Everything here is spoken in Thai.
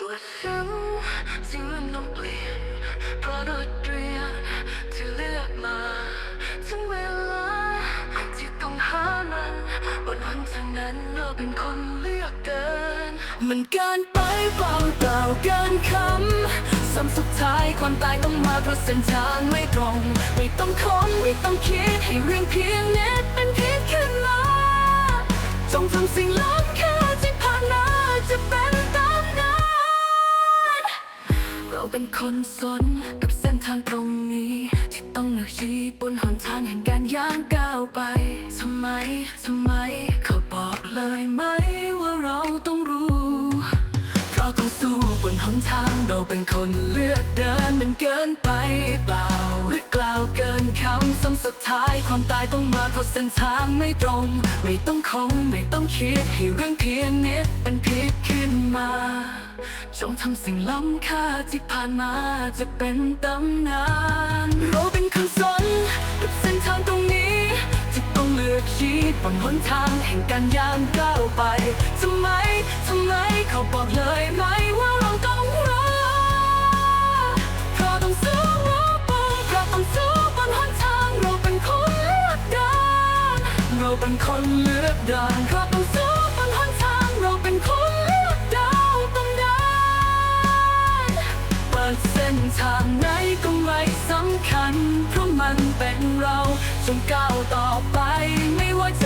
ตัวฉันสิ่งมันต้องเปลี่ยนเพราะโดยเรียนที่เลือกมาถึงเวลาที่ต้องหามันบนหนทางนั้นเราเป็นคนเลือกเดิน มันเกินไปเปล่าเปล่าเกินคำซ้ำสุดท้ายความตายต้องมาเพราะเส้นทางไม่ตรง ไม่ต้องค้นไม่ต้องคิดให้เรื่องเพียงนิดเป็นผิดขึ้นมาจงทำสิ่งล้ำ เราเป็นคนสนกับเส้นทางตรงนี้ ที่ต้องเลือกชี้บนหนทางแห่งการย่างก้าวไปทำไมทำไม เขาบอกเลยไหมว่าเราต้องรู้เพราะต้องสู้บนหนทางเราเป็นคนเลือกเดินมันเกินไปเปล่าหรือกล่าวเกินคำซ้ำสุดท้ายความตายต้องมาเพราะเส้นทางไม่ตรง ไม่ต้องคงไม่ต้องคิดให้เรื่องเพียงนิดเป็นผิด จงทำสิ่งล้ำค่าที่ผ่านมาจะเป็นตำนาน เราเป็นคนสนกับเส้นทางตรงนี้ที่ต้องเลือกชี้บนหนทางแห่งการย่างก้าวไปทำไมทำไมเขาบอกเลยไหมว่าเราต้องรอเพราะต้องสู้รบเพราะต้องสู้บนหนทางเราเป็นคนเลือกเดินเราเป็นคนเลือกเดินเพราะ ทางไหนก็ไม่สำคัญ เพราะมันเป็นเราจงก้าวต่อไปไม่ว่าจะ